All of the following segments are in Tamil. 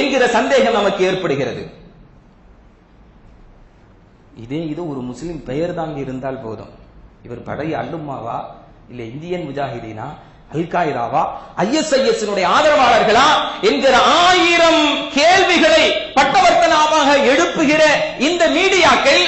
என்கிற சந்தேகம் நமக்கு ஏற்படுகிறது. இதே இது ஒரு முஸ்லிம் பெயர் தான் இருந்தால் போதும். இவர் படை அல்லுமாவா இல்ல இந்தியன் முஜாஹிதீனா? அல்காய்தாவா ஐஎஸ்ஐஎஸ் ஆதரவாளர்களா? என்கிற ஆயிரம் கேள்விகளை பட்டவர்த்தனமாக எழுப்புகிற இந்த மீடியாக்கள்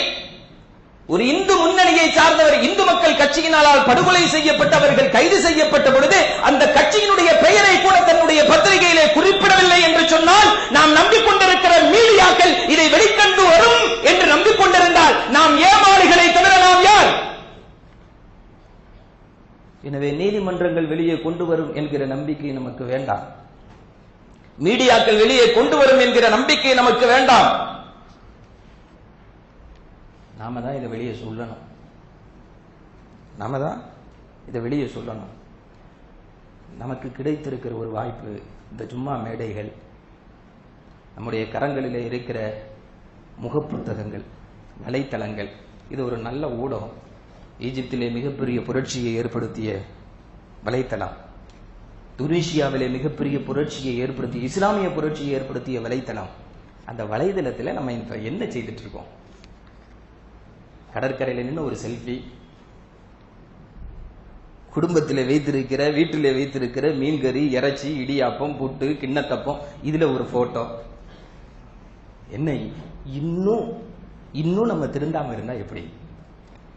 ஒரு இந்து முன்னணியை சார்ந்தவர் இந்து மக்கள் கட்சியினால் படுகொலை செய்யப்பட்டவர்கள் கைது செய்யப்பட்ட பொழுது அந்த கட்சியினுடைய பெயரை கூட தன்னுடைய பத்திரிகையிலே குறிப்பிடவில்லை என்று சொன்னால் நாம் நம்பிக்கொண்டிருக்கிற மீடியாக்கள் இதை வெளிக்கண்டு வரும் என்று நம்பிக்கொண்டிருந்தால் நாம் ஏமாளிகளை தவிர நாம் யார்? எனவே நீதிமன்றங்கள் வெளியே கொண்டு வரும் என்கிற நம்பிக்கை நமக்கு வேண்டாம். மீடியாக்கள் வெளியே கொண்டு வரும் என்கிற நம்பிக்கை நமக்கு வேண்டாம். நாம தான் இதை வெளியே சொல்லணும். நாம தான் இதை வெளியே சொல்லணும். நமக்கு கிடைத்திருக்கிற ஒரு வாய்ப்பு இந்த சும்மா மேடைகள் நம்முடைய கரங்களிலே இருக்கிற முகப்புத்தகங்கள் வலைத்தளங்கள் இது ஒரு நல்ல ஊடகம். ஈஜிப்திலே மிகப்பெரிய புரட்சியை ஏற்படுத்திய வலைத்தளம். துனிஷியாவிலே மிகப்பெரிய புரட்சியை ஏற்படுத்திய இஸ்லாமிய புரட்சியை ஏற்படுத்திய வலைத்தளம். அந்த வலைதளத்தில் நம்ம இப்ப என்ன செய்துட்டு இருக்கோம்? கடற்கரையில் நின்று ஒரு செல்ஃபி குடும்பத்தில் வைத்திருக்கிற வீட்டில் வைத்திருக்கிற மீன் கறி இறைச்சி இடியாப்பம் புட்டு கிண்ணத்தப்பம் இதில் ஒரு ஃபோட்டோ என்ன இன்னும் இன்னும் நம்ம திருந்தாம இருந்தா எப்படி?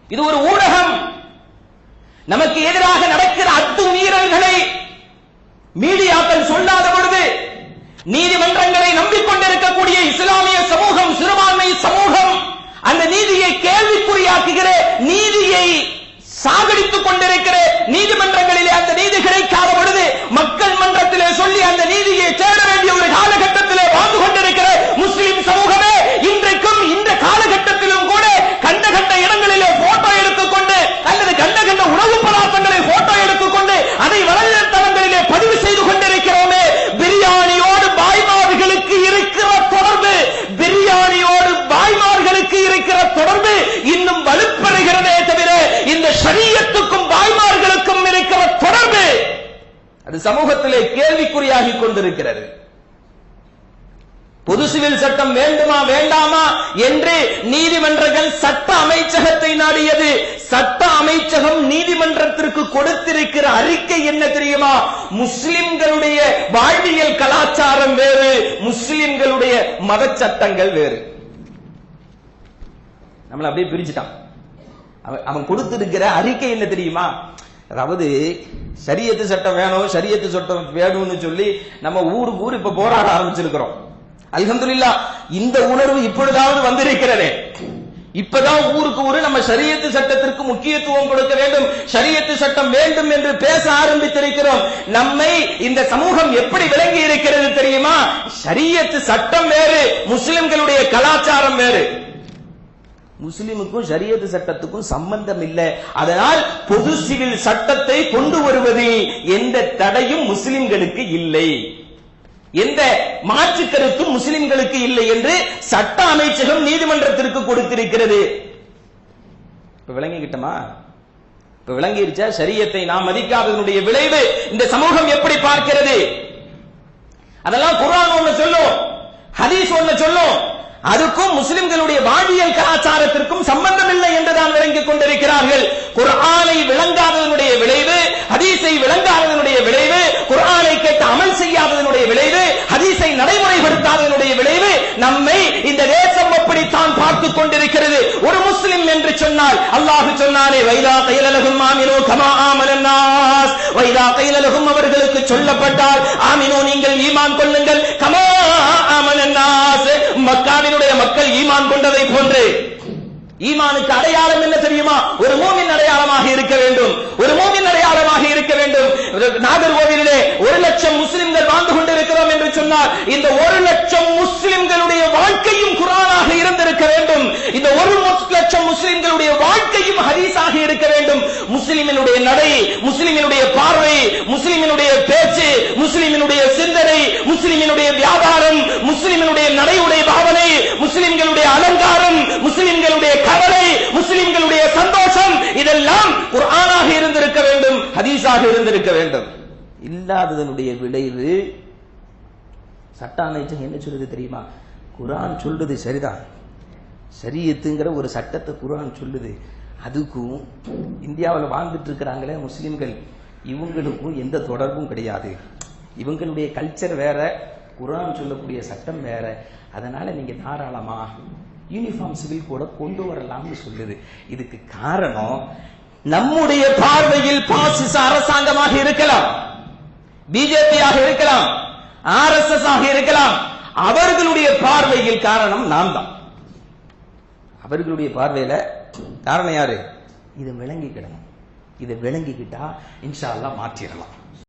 இது ஒரு ஊடகம்! நமக்கு எதிராக நடக்கிற அத்துமீறல்களை மீடியாக்கள் சொல்லாத பொழுது நீதிமன்றங்களை நம்பிக்கொண்டிருக்கக்கூடிய இஸ்லாமிய சமூகம் சிறுபான்மை சமூகம் அந்த நீதியை கேள்விக்குறியாக்குகிற நீதியை கொண்டிருக்கிறேன் கொண்டிருக்கிற நீதிமன்றங்களிலே அந்த நீதி கிடைக்காத பொழுது மக்கள் மன்றத்திலே சொல்லி அந்த நீதியை தேட வேண்டிய ஒரு காலகட்டத்திலே வாழ்ந்து கொண்டிருக்கிற முஸ்லிம் சமூகமே இன்றைக்கும் இந்த காலகட்டத்திலும் கூட கண்ட கண்ட இடங்களிலே போட்டோ எடுத்துக்கொண்டு அல்லது கண்ட கண்ட உணவு பதார்த்தங்களை போட்டோ எடுத்துக்கொண்டு அதை வலைதளங்களிலே பதிவு செய்து கொண்டிருக்கிறோமே பிரியாணியோடு பாய்மார்களுக்கு இருக்கிற தொடர்பு பிரியாணியோடு பாய்மார்களுக்கு இருக்கிற தொடர்பு இன்னும் வலுப்பெறுகிறதே தவிர இந்த ஷரியத்துக்கும் பாய்மார்களுக்கும் இருக்கிற தொடர்பு அது சமூகத்திலே கேள்விக்குறியாகி கொண்டிருக்கிறது. பொது சிவில் சட்டம் வேண்டுமா வேண்டாமா என்று நீதிமன்றங்கள் சட்ட அமைச்சகத்தை நாடியது. சட்ட அமைச்சகம் நீதிமன்றத்திற்கு கொடுத்திருக்கிற அறிக்கை என்ன தெரியுமா? முஸ்லிம்களுடைய வாழ்வியல் கலாச்சாரம் வேறு முஸ்லிம்களுடைய மத சட்டங்கள் வேறு. நம்மள அப்படியே பிரிச்சுட்டான் அவன் அவன் கொடுத்திருக்கிற அறிக்கை என்ன தெரியுமா? அதாவது சரியத்து சட்டம் வேணும் சரியத்து சட்டம் வேணும்னு சொல்லி நம்ம ஊருக்கு ஊர் இப்ப போராட ஆரம்பிச்சிருக்கிறோம். அல்ஹம்துல்லா இந்த உணர்வு இப்பொழுதாவது வந்திருக்கிறதே. இப்பதான் ஊருக்கு ஊரு நம்ம சரியத்து சட்டத்திற்கு முக்கியத்துவம் கொடுக்க வேண்டும் சரியத்து சட்டம் வேண்டும் என்று பேச ஆரம்பித்திருக்கிறோம். நம்மை இந்த சமூகம் எப்படி விளங்கி இருக்கிறது தெரியுமா? சரியத்து சட்டம் வேறு முஸ்லிம்களுடைய கலாச்சாரம் வேறு. முஸ்லிமுக்கும் ஷரியத்து சட்டத்துக்கும் சம்பந்தம் இல்லை அதனால் பொது சிவில் சட்டத்தை கொண்டு வருவதில் எந்த தடையும் முஸ்லிம்களுக்கு இல்லை. எந்த மாற்று கருத்தும் முஸ்லிம்களுக்கு இல்லை என்று சட்ட அமைச்சகம் நீதிமன்றத்திற்கு கொடுத்திருக்கிறது. இப்ப விளங்கிக்கிட்டமா? இப்ப விளங்கிருச்சா? சரியத்தை நாம் மதிக்காததனுடைய விளைவு இந்த சமூகம் எப்படி பார்க்கிறது? அதெல்லாம் குரான் ஒண்ணு சொல்லும் ஹதீஸ் ஒண்ணு சொல்லும். அதுக்கும் முஸ்லிம்களுடைய வாழ்வியல் கலாச்சாரத்திற்கும் சம்பந்தம் இல்லை என்றுதான் விளங்கிக் கொண்டிருக்கிறார்கள். குர்ஆனை விளங்காததனுடைய விளைவு ஹதீஸை விளங்காததனுடைய விளைவு குர்ஆனை கேட்டு அமல் செய்யாததனுடைய விளைவு ஹதீஸை நடைமுறைப்படுத்தாததனுடைய விளைவு நம்மை இந்த தேசம் அப்படித்தான் பார்த்துக் கொண்டிருக்கிறது. ஒரு முஸ்லிம் என்று சொன்னால் அல்லாஹு சொன்னாலே வைதா கைலலகும் ஆமினோ கமா ஆமனன்னாஸ் வைதா கைலலகும் அவர்களுக்கு சொல்லப்பட்டால் ஆமினோ நீங்கள் ஈமான் கொள்ளுங்கள். கமா மக்காவினுடைய மக்கள் ஈமான் கொண்டதை போன்று. ஈமானுக்கு அடையாளம் என்ன தெரியுமா? ஒரு மூமின் அடையாளமாக இருக்க வேண்டும். ஒரு மூமின் அடையாளமாக இருக்க வேண்டும். நாகர்கோவிலே ஒரு லட்சம் முஸ்லிம்கள் வாழ்ந்து கொண்டிருக்கிறோம் என்று சொன்னால் இந்த ஒரு லட்சம் முஸ்லிம்களுடைய வாழ்க்கையும் குரானாக இருந்திருக்க வேண்டும். இந்த ஒரு லட்சம் முஸ்லிம்களுடைய வாழ்க்கையும் ஹதீஸாக இருக்க வேண்டும். முஸ்லிமினுடைய நடை முஸ்லிமினுடைய பார்வை முஸ்லிமினுடைய பேச்சு முஸ்லிமினுடைய சிந்தனை முஸ்லிமினுடைய வியாபாரம் முஸ்லிமினுடைய நடை உடைய முஸ்லிம்களுடைய அலங்காரம் முஸ்லிம்களுடைய கவலை முஸ்லிம்களுடைய சந்தோஷம் இதெல்லாம் குர்ஆனாக இருந்திருக்க வேண்டும் ஹதீஸாக இருந்திருக்க வேண்டும். இல்லாததனுடைய விளைவு சட்ட அமைச்சகம் என்ன சொல்லுது தெரியுமா? குரான் சொல்லுது சரிதான். சரியத்துங்கிற ஒரு சட்டத்தை குரான் சொல்லுது. அதுக்கும் இந்தியாவில் வாழ்ந்துட்டு இருக்கிறாங்களே முஸ்லிம்கள். இவங்களுக்கும் எந்த தொடர்பும் கிடையாது. இவங்களுடைய கல்ச்சர் வேற குரான் சொல்லக்கூடிய சட்டம் வேற. அதனால நீங்க தாராளமா யூனிஃபார்ம் சிவில் கூட கொண்டு வரலாம்னு சொல்லுது. இதுக்கு காரணம் நம்முடைய பார்வையில் பாசிச அரசாங்கமாக இருக்கலாம். பிஜேபியாக இருக்கலாம். ஆர்எஸ்எஸ் ஆக இருக்கலாம். அவர்களுடைய பார்வையில் காரணம் நாம் தான் அவர்களுடைய பார்வையில காரணம் யாரு? இதை விளங்கிக்கிடணும். இதை விளங்கிக்கிட்டா இன்ஷா அல்லா மாற்றிடலாம்.